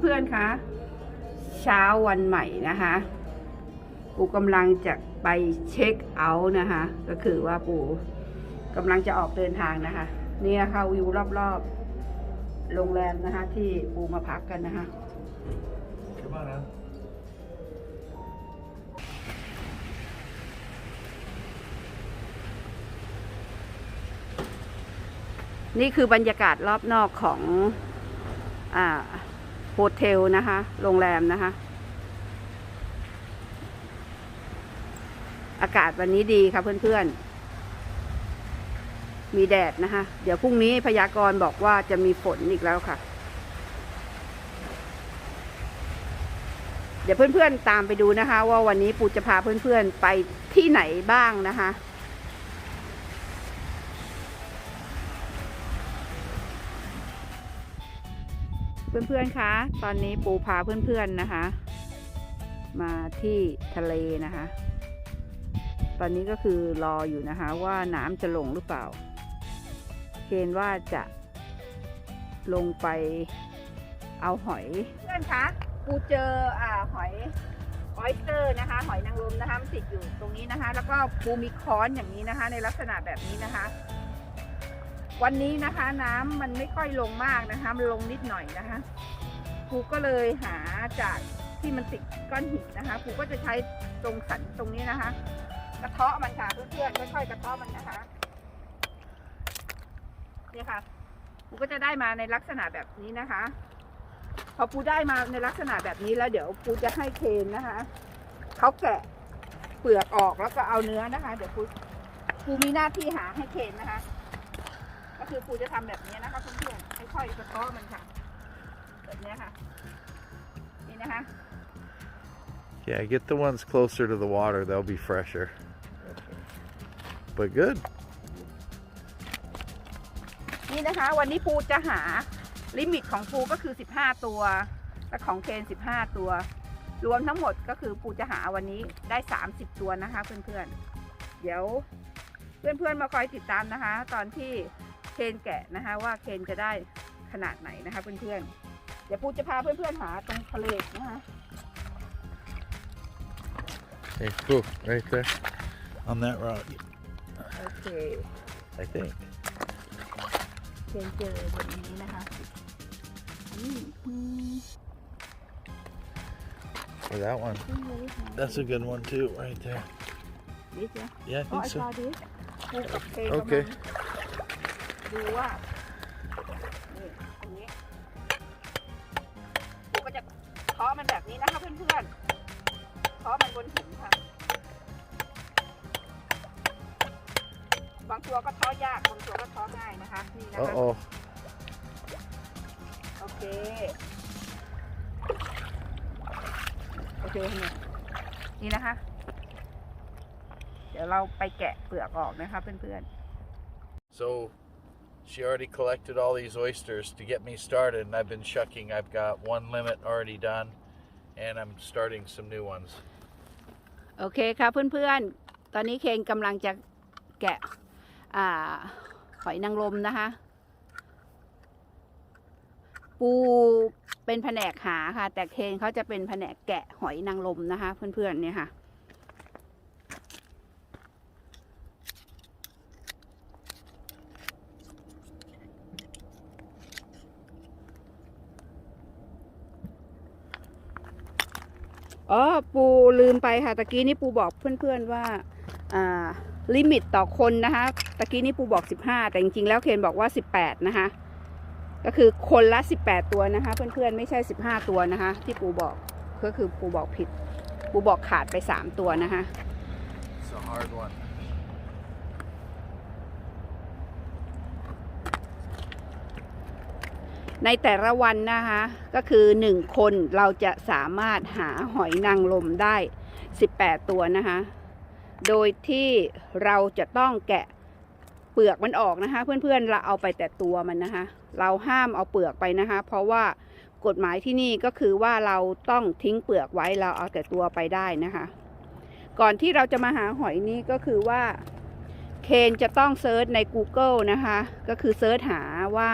เพื่อนๆคะเช้าวันใหม่นะคะปูกำลังจะไปเช็คเอาท์นะคะ ก็คือว่าปูกำลังจะออกเดินทางนะคะ เนี่ยค่ะวิวรอบๆโรงแรมนะคะ ที่ปูมาพักกันนะคะ Come on now. นี่คือบรรยากาศรอบนอกของ อ่า โฮเทลนะคะ โรงแรมนะคะ อากาศวันนี้ดีค่ะเพื่อนๆ มีแดดนะคะ เดี๋ยวพรุ่งนี้พยากรณ์บอกว่าจะมีฝนอีกแล้วค่ะ เดี๋ยวเพื่อนๆตามไปดูนะคะ ว่าวันนี้ปูจะพาเพื่อนๆไปที่ไหนบ้างนะคะ เพื่อนๆคะ ตอนนี้ปูพาเพื่อนๆนะคะ มาที่ทะเลนะคะ ตอนนี้ก็คือรออยู่นะคะว่าน้ำจะลงหรือเปล่า เกณฑ์ว่าจะลงไปเอาหอย เพื่อนคะ ปูเจออ่าหอยออยสเตอร์นะคะ หอยนางรมนะคะมันติดอยู่ตรงนี้นะคะ แล้วก็ปูมีค้อนอย่างนี้นะคะ ในลักษณะแบบนี้นะคะ วันนี้นะคะน้ำมันไม่ค่อยลงมากนะคะมันลงนิดหน่อยนะคะครูก็เลยหาจากที่มันติดก้อนหินนะคะครูก็จะใช้ตรงสันตรงนี้นะคะ กระเทาะมันค่ะเพื่อนๆค่อยๆกระเทาะมันนะคะเนี่ยค่ะครูก็จะได้มาในลักษณะแบบนี้นะคะ พอปูได้มาในลักษณะแบบนี้แล้วเดี๋ยวปูจะให้เคนนะคะเขาแกะเปลือกออกแล้วก็เอาเนื้อนะคะ เดี๋ยวปูปูมีหน้าที่หาให้เคนนะคะ คือปูจะทำแบบนี้นะคะเพื่อนๆค่อยๆกระเทาะมันค่ะ แบบนี้ค่ะ นี่นะคะ Yeah, get the ones closer to the water. They'll be fresher. But good. นี่นะคะ วันนี้ปูจะหาลิมิตของปูก็คือ 15 ตัว และของเคน 15 ตัว รวมทั้งหมดก็คือปูจะหาวันนี้ได้ 30 ตัวนะคะ เพื่อนๆ เดี๋ยวเพื่อนๆ มาคอยติดตามนะคะ ตอนที่ เคนแกะนะคะว่าเคนจะได้ขนาดไหนนะคะเพื่อนๆเดี๋ยวปูจะพาเพื่อนๆหาตรงทะเลนะคะ Hey, cool. Right there. On that rock, โอเค I think. เคนเจอแบบนี้นะคะอืมอืม Or that one. That's a good one too, right there. นี่จ้ะ Yeah, I อ๋อ think ไอซอ so. ดิสปูกับเคนโอเคกำลัง ดูว่านี่ตรงนี้ปูก็จะเคาะมันแบบนี้นะคะเพื่อนๆเคาะมันบนหินค่ะ บางตัวก็เท้อยากบางตัวก็เท้อง่ายนะคะนี่นะคะ Uh oh. โอเคโอเคเนี่ยนี่นะคะ เดี๋ยวเราไปแกะเปลือกออกนะคะเพื่อน So she already collected all these oysters to get me started, and I've been shucking. I've got one limit already done, and I'm starting some new ones. โอเคค่ะเพื่อนๆ ตอนนี้เคนกำลังจะแกะอ่าหอยนางรมนะคะ ปูเป็นแผนกหาค่ะ แต่เคนเขาจะเป็นแผนกแกะหอยนางรมนะคะ เพื่อนๆเนี่ยค่ะ อ๋อปูลืมไปค่ะตะกี้นี่ปูบอกเพื่อนๆว่าอ่าลิมิตต่อคนนะคะตะกี้นี่ปูบอก 15 แต่จริงๆแล้วเคนบอกว่า 18 นะคะ ก็คือคนละ 18 ตัวนะคะ เพื่อนๆไม่ใช่ 15 ตัวนะคะ ที่ปูบอกก็คือปูบอกผิด ปูบอกขาดไป 3 ตัวนะคะ It's a hard one. ในแต่ละวันนะคะ ก็คือ 1 คนเราจะสามารถหาหอยนางรมได้ 18 ตัวนะคะ โดยที่เราจะต้องแกะเปลือกมันออกนะคะ เพื่อนๆเราเอาไปแต่ตัวมันนะคะ เราห้ามเอาเปลือกไปนะคะ เพราะว่ากฎหมายที่นี่ก็คือว่าเราต้องทิ้งเปลือกไว้เราเอาแต่ตัวไปได้นะคะ ก่อนที่เราจะมาหาหอยนี้ก็คือว่าเคนจะต้องเซิร์ชใน Google นะคะ ก็คือเซิร์ชหาว่า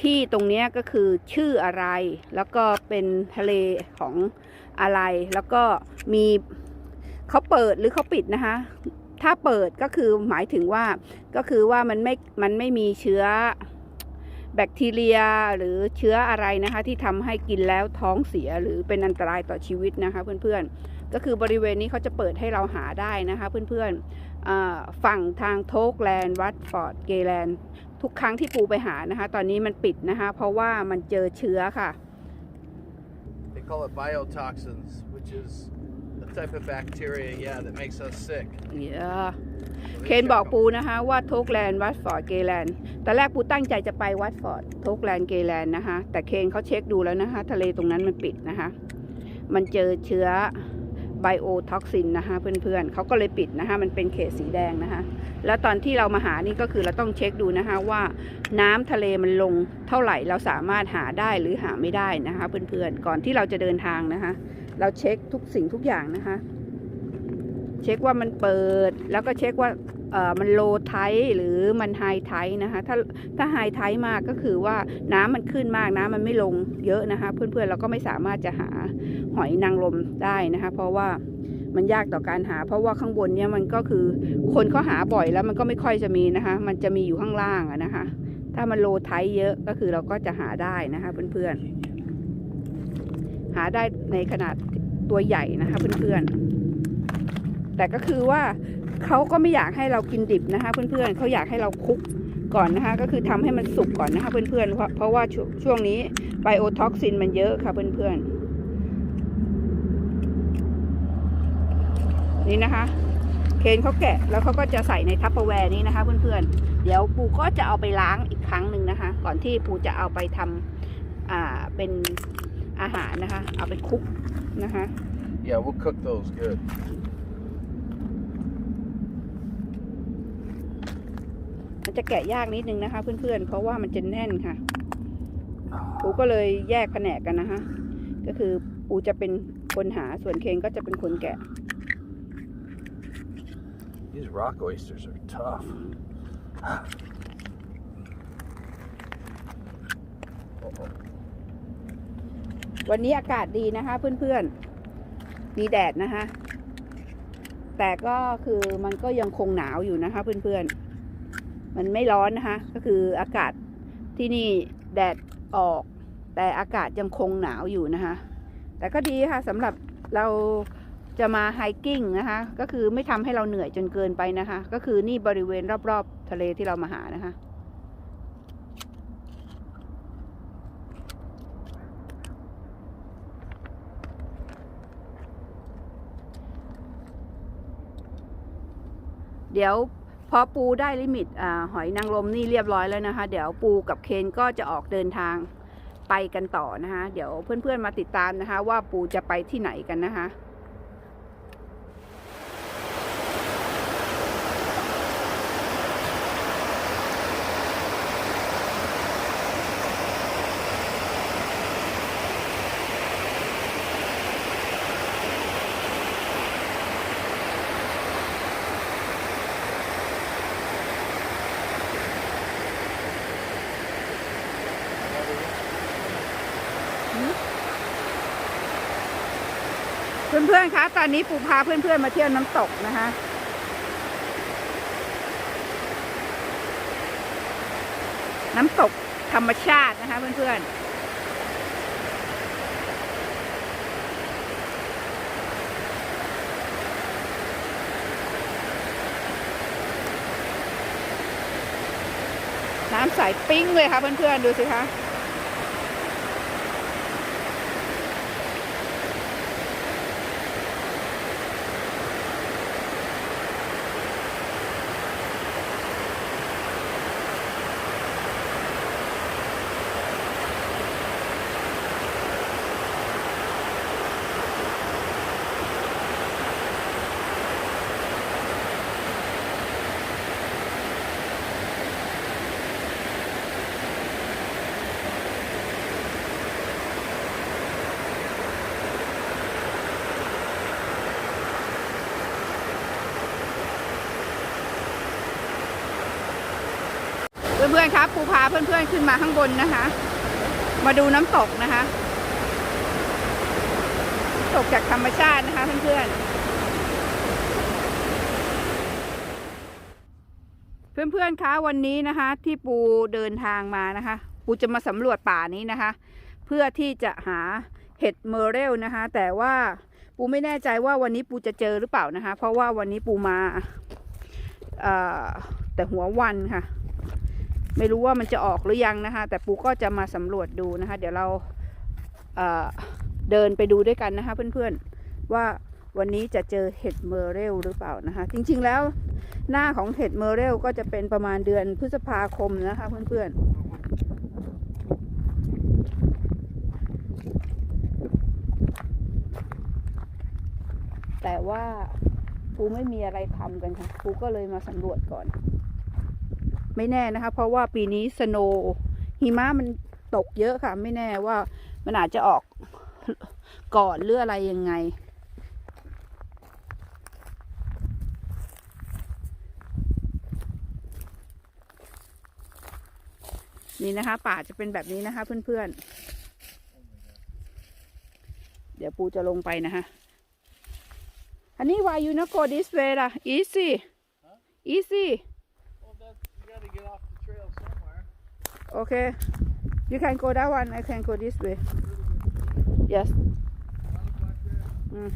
ที่ตรงนี้ก็คือชื่ออะไร แล้วก็เป็นทะเลของอะไร แล้วก็มีเขาเปิดหรือเขาปิดนะคะ ถ้าเปิดก็คือหมายถึงว่าก็คือว่ามันไม่มันไม่มีเชื้อแบคทีเรียหรือเชื้ออะไรนะคะ ที่ทำให้กินแล้วท้องเสียหรือเป็นอันตรายต่อชีวิตนะคะเพื่อนๆ ก็คือบริเวณนี้เขาจะเปิดให้เราหาได้นะคะเพื่อนๆฝั่งทางโทกแลนด์วัตฟอร์ดเกแลนด์ ทุกครั้งที่ปูไปหานะคะ ตอนนี้มันปิดนะคะ เพราะว่ามันเจอเชื้อค่ะ They call it biotoxins, which is a type of bacteria, yeah, that makes us sick. เดี๋ยว So they เคน check บอก them. ปูนะคะว่าโทกแลนด์วัตฟอร์ดเกแลนด์ตอนแรกปูตั้งใจจะไปวัตฟอร์ดโทกแลนด์เกแลนด์นะคะแต่เคนเขาเช็คดูแล้วนะคะ ทะเลตรงนั้นมันปิดนะคะ มันเจอเชื้อไบโอท็อกซินนะคะเพื่อนๆเขาก็เลยปิดนะคะ มันเป็นเขตสีแดงนะคะ แล้วตอนที่เรามาหานี่ก็คือเราต้องเช็คดูนะคะว่าน้ำทะเลมันลงเท่าไหร่เราสามารถหาได้หรือหาไม่ได้นะคะ เพื่อนๆก่อนที่เราจะเดินทางนะคะ เราเช็คทุกสิ่งทุกอย่างนะคะ เช็คว่ามันเปิดแล้วก็เช็คว่าเอ่อมันโลไทหรือมันไฮไทนะคะถ้าถ้าไฮไทมากก็คือว่าน้ำมันขึ้นมากน้ำมันไม่ลงเยอะนะคะ เพื่อนๆเราก็ไม่สามารถจะหาหอยนางรมได้นะคะ เพราะว่า มันยากต่อการหา เพราะว่าข้างบนเนี่ยมันก็คือคนเขาหาบ่อยแล้วมันก็ไม่ค่อยจะมีนะคะ มันจะมีอยู่ข้างล่างอะนะคะ ถ้ามันโลไทเยอะก็คือเราก็จะหาได้นะคะเพื่อนๆหาได้ในขนาดตัวใหญ่นะคะเพื่อนๆแต่ก็คือว่าเขาก็ไม่อยากให้เรากินดิบนะคะเพื่อนๆเขาอยากให้เราคลุกก่อนนะคะ ก็คือทำให้มันสุกก่อนนะคะเพื่อนๆเพราะเพราะว่าช่วงนี้ไบโอท็อกซินมันเยอะค่ะเพื่อนๆ นี่นะคะ เคนเขาแกะแล้วเขาก็จะใส่ในทัพเปอร์แวร์นี้นะคะ เพื่อนๆ เดี๋ยวปูก็จะเอาไปล้างอีกครั้งหนึ่งนะคะ ก่อนที่ปูจะเอาไปทำอ่าเป็นอาหารนะคะ เอาไปคลุกนะคะ Yeah, we'll cook those good. มันจะแกะยากนิดนึงนะคะ เพื่อนๆ เพราะว่ามันจะแน่นค่ะ ปูก็เลยแยกแผนกกันนะคะ ก็คือปูจะเป็นคนหาส่วนเคนก็จะเป็นคนแกะ These rock oysters are tough. วันนี้อากาศดีนะคะ เพื่อนๆ มีแดดนะคะ แต่ก็คือมันก็ยังคงหนาวอยู่นะคะ เพื่อนๆ มันไม่ร้อนนะคะ ก็คืออากาศที่นี่แดดออก แต่อากาศยังคงหนาวอยู่นะคะ แต่ก็ดีค่ะสำหรับเรา จะมาไฮกิ้งนะคะ ก็คือไม่ทำให้เราเหนื่อยจนเกินไปนะคะ ก็คือนี่บริเวณรอบๆ ทะเลที่เรามาหานะคะ เดี๋ยวพอปูได้ลิมิตอหอยนางรมนี่เรียบร้อยแล้วนะคะ เดี๋ยวปูกับเคนก็จะออกเดินทางไปกันต่อนะคะ เดี๋ยวเพื่อนๆมาติดตามนะคะ ว่าปูจะไปที่ไหนกันนะคะ เพื่อนๆคะ ตอนนี้ปูพาเพื่อนๆมาเที่ยวน้ำตกนะคะน้ำตกธรรมชาตินะคะเพื่อนๆน้ำใสปิ้งเลยค่ะเพื่อนๆ ดูสิคะ เพื่อนๆครับปูพาเพื่อนๆขึ้นมาข้างบนนะคะ มาดูน้ำตกนะคะตกจากธรรมชาตินะคะเพื่อนๆเพื่อนๆ คะวันนี้นะคะ ที่ปูเดินทางมานะคะ ปูจะมาสำรวจป่านี้นะคะ เพื่อที่จะหาเห็ดเมอร์เรลนะคะ แต่ว่าปูไม่แน่ใจว่าวันนี้ปูจะเจอหรือเปล่านะคะ เพราะว่าวันนี้ปูมาแต่หัววันค่ะ ไม่รู้ว่ามันจะออกหรือยังนะคะ แต่ปูก็จะมาสำรวจดูนะคะ เดี๋ยวเราเเดินไปดูด้วยกันนะคะ เพื่อนๆว่าวันนี้จะเจอเห็ดเมอร์เรลหรือเปล่านะคะ จริงๆแล้วหน้าของเห็ดเมอร์เรลก็จะเป็นประมาณเดือนพฤษภาคมนะคะเพื่อนๆแต่ว่าปูไม่มีอะไรทำกันค่ะปูก็เลยมาสำรวจก่อน ไม่แน่นะคะ เพราะว่าปีนี้สโนว์หิมะมันตกเยอะค่ะ ไม่แน่ว่ามันอาจจะออกก่อนหรืออะไรยังไง นี่นะคะ ป่าจะเป็นแบบนี้นะคะ เพื่อนๆ เดี๋ยวปูจะลงไปนะคะ อันนี้ why you not go this way ล่ะ easy easy Well, that's, you got to get off the trail somewhere. Okay. You can go that one. I can go this way. Yes. Mm.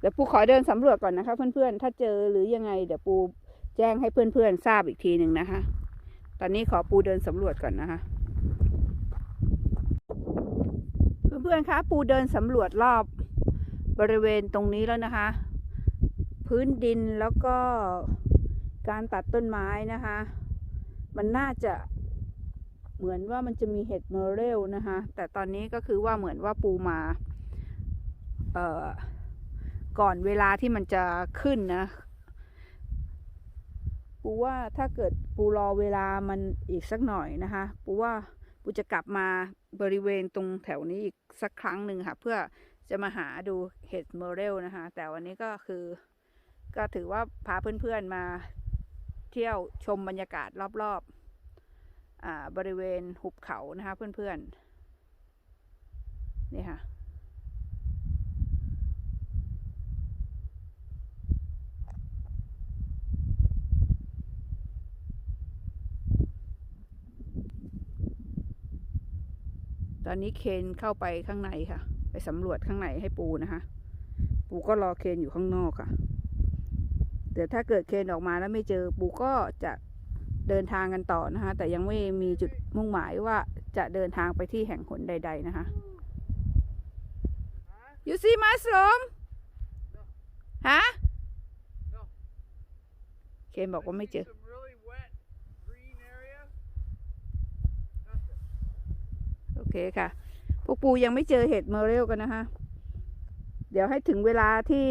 เดี๋ยวปูขอเดินสำรวจก่อนนะคะเพื่อนๆ ถ้าเจอหรือยังไงเดี๋ยวปู แจ้งให้เพื่อนๆทราบอีกทีหนึ่งนะคะ ตอนนี้ขอปูเดินสำรวจก่อนนะคะ เพื่อนๆคะปูเดินสำรวจรอบบริเวณตรงนี้แล้วนะคะ พื้นดินแล้วก็การตัดต้นไม้นะคะ มันน่าจะเหมือนว่ามันจะมีเห็ดเมอรเรลนะคะ แต่ตอนนี้ก็คือว่าเหมือนว่าปูมาเอ่อก่อนเวลาที่มันจะขึ้นนะ ปูว่าถ้าเกิดปูรอเวลามันอีกสักหน่อยนะคะ ปูว่าปูจะกลับมาบริเวณตรงแถวนี้อีกสักครั้งหนึ่งค่ะ เพื่อจะมาหาดูเห็ดเมอรเรลนะคะ แต่วันนี้ก็คือ ก็ถือว่าพาเพื่อนๆมาเที่ยวชมบรรยากาศรอบๆอบริเวณหุบเขานะคะเพื่อนๆ นี่ค่ะ ตอนนี้เคนเข้าไปข้างในค่ะ ไปสำรวจข้างในให้ปูนะคะ ปูก็รอเคนอยู่ข้างนอกค่ะเดี๋ยวถ้าเกิดเคนออกมาแล้วไม่เจอปูก็จะเดินทางกันต่อนะคะ แต่ยังไม่มีจุดมุ่งหมายว่าจะเดินทางไปที่แห่งหนใด ๆ นะคะ You see mushroom ฮะ No. เคนบอกว่าไม่เจอ เคค่ะ พวกปูยังไม่เจอเห็ดเมอเรลกันนะคะ เดี๋ยวให้ถึงเวลาที่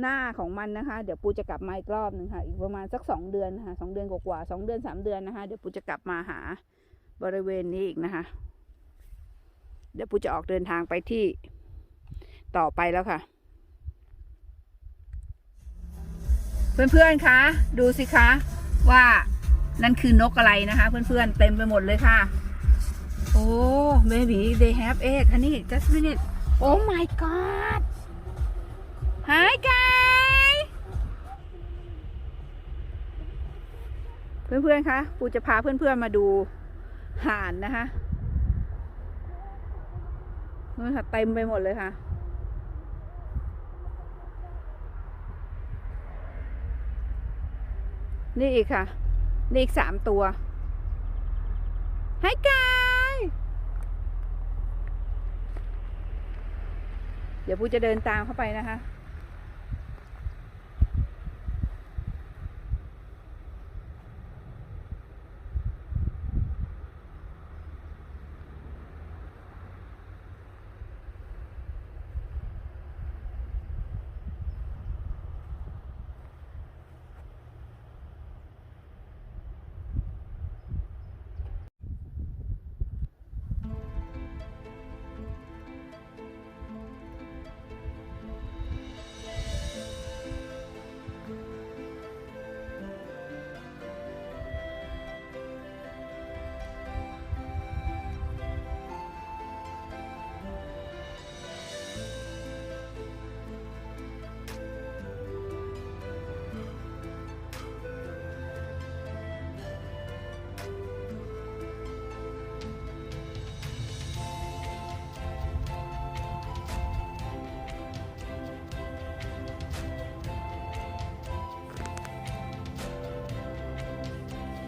หน้าของมันนะคะ เดี๋ยวปูจะกลับมาอีกรอบหนึ่งค่ะ อีกประมาณสักสองเดือนนะคะสองเดือนกว่าสองเดือนสามเดือนนะคะ เดี๋ยวปูจะกลับมาหาบริเวณนี้อีกนะคะ เดี๋ยวปูจะออกเดินทางไปที่ต่อไปแล้วค่ะ เพื่อนๆคะ ดูสิคะว่านั่นคือนกอะไรนะคะ เพื่อนๆเต็มไปหมดเลยค่ะ โอ้ maybe they have egg honey just a minute oh my god hi guys เพื่อนๆคะปูจะพาเพื่อนๆมาดูห่านนะคะนู่นค่ะเต็มไปหมดเลยค่ะนี่อีกค่ะ นี่อีกสามตัว Hi guys เดี๋ยวปูจะเดินตามเข้าไปนะคะ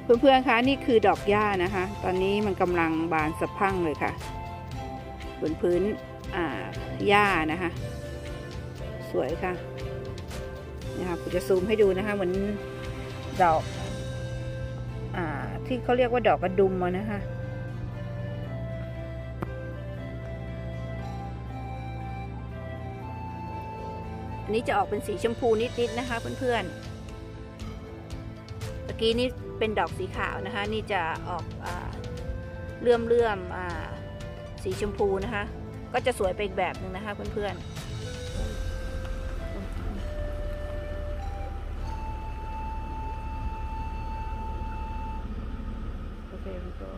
เพื่อนๆคะนี่คือดอกหญ้านะคะ ตอนนี้มันกำลังบานสะพั่งเลยค่ะ บนพื้นอ่าหญ้านะคะ สวยค่ะนะคะผมจะซูมให้ดูนะคะเหมือนดอกอที่เขาเรียกว่าดอกกระดุมนะคะอันนี้จะออกเป็นสีชมพูนิดๆนะคะเพื่อนๆเมื่อกี้นี่ เป็นดอกสีขาวนะคะ นี่จะออกอาเลื่อมเลื่อมๆอ่าสีชมพูนะคะ ก็จะสวยไปอีกแบบหนึ่งนะคะเพื่อนๆโอเคมันก็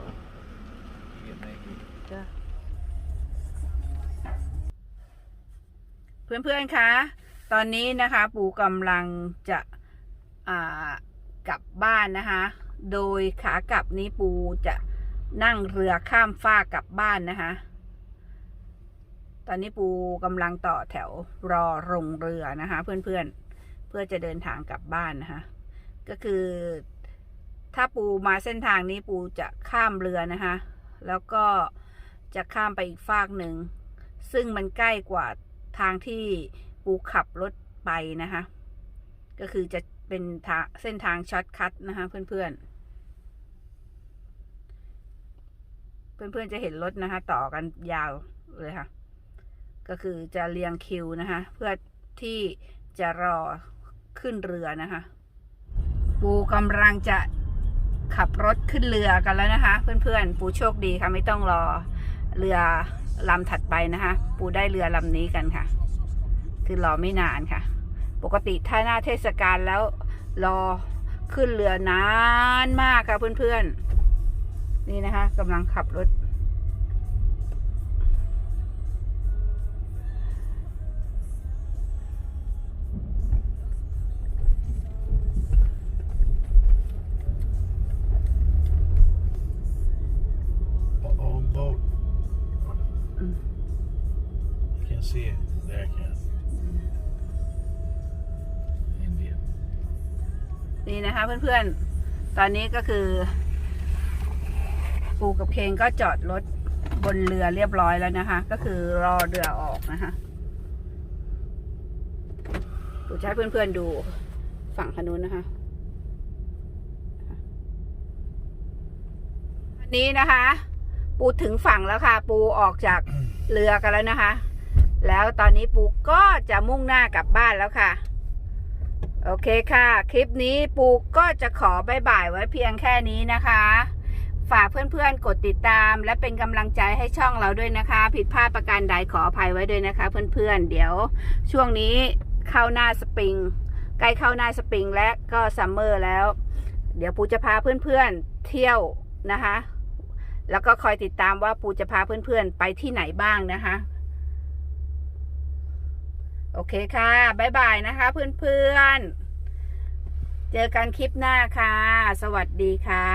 จ้ะเพื่อนๆ คะ ตอนนี้นะคะ ปู่กำลังจะอ่ากลับบ้านนะคะ โดยขากลับนี้ปูจะนั่งเรือข้ามฟากกลับบ้านนะคะ ตอนนี้ปูกำลังต่อแถวรอลงเรือนะคะ เพื่อนๆ เพื่อจะเดินทางกลับบ้านนะคะ ก็คือถ้าปูมาเส้นทางนี้ปูจะข้ามเรือนะคะ แล้วก็จะข้ามไปอีกฟากหนึ่ง ซึ่งมันใกล้กว่าทางที่ปูขับรถไปนะคะ ก็คือจะเป็นทางเส้นทางช็อตคัทนะคะเพื่อนๆ เพื่อนๆจะเห็นรถนะคะ ต่อกันยาวเลยค่ะ ก็คือจะเรียงคิวนะคะ เพื่อที่จะรอขึ้นเรือนะคะปูกำลังจะขับรถขึ้นเรือกันแล้วนะคะ เพื่อนๆ ปูโชคดีค่ะ ไม่ต้องรอเรือลำถัดไปนะคะ ปูได้เรือลำนี้กันค่ะ คือรอไม่นานค่ะ ปกติถ้าหน้าเทศกาลแล้วรอขึ้นเรือนานมากค่ะเพื่อนๆ นี่นะคะกำลังขับรถ นะคะ เพื่อนๆ ตอนนี้ก็คือ ปูกับเคงก็จอดรถบนเรือเรียบร้อยแล้วนะคะ ก็คือรอเรือออกนะคะปูจะให้เพื่อนๆดูฝั่งขนุนนะคะอันนี้นะคะ ปูถึงฝั่งแล้วค่ะ ปูออกจากเรือกันแล้วนะคะ แล้วตอนนี้ปูก็จะมุ่งหน้ากลับบ้านแล้วค่ะ โอเคค่ะ คลิปนี้ปูก็จะขอบายบายไว้เพียงแค่นี้นะคะ ฝากเพื่อนๆ กดติดตาม และเป็นกำลังใจให้ช่องเราด้วยนะคะ ผิดพลาดประการใดขออภัยไว้ด้วยนะคะ เพื่อนๆ เดี๋ยวช่วงนี้เข้าหน้าสปริงใกล้เข้าหน้าสปริงและก็ซัมเมอร์แล้ว เดี๋ยวปูจะพาเพื่อนๆ เที่ยวนะคะ แล้วก็คอยติดตามว่าปูจะพาเพื่อนๆ ไปที่ไหนบ้างนะคะ โอเคค่ะ บ๊ายบายนะคะเพื่อนๆ เจอกันคลิปหน้าค่ะ สวัสดีค่ะ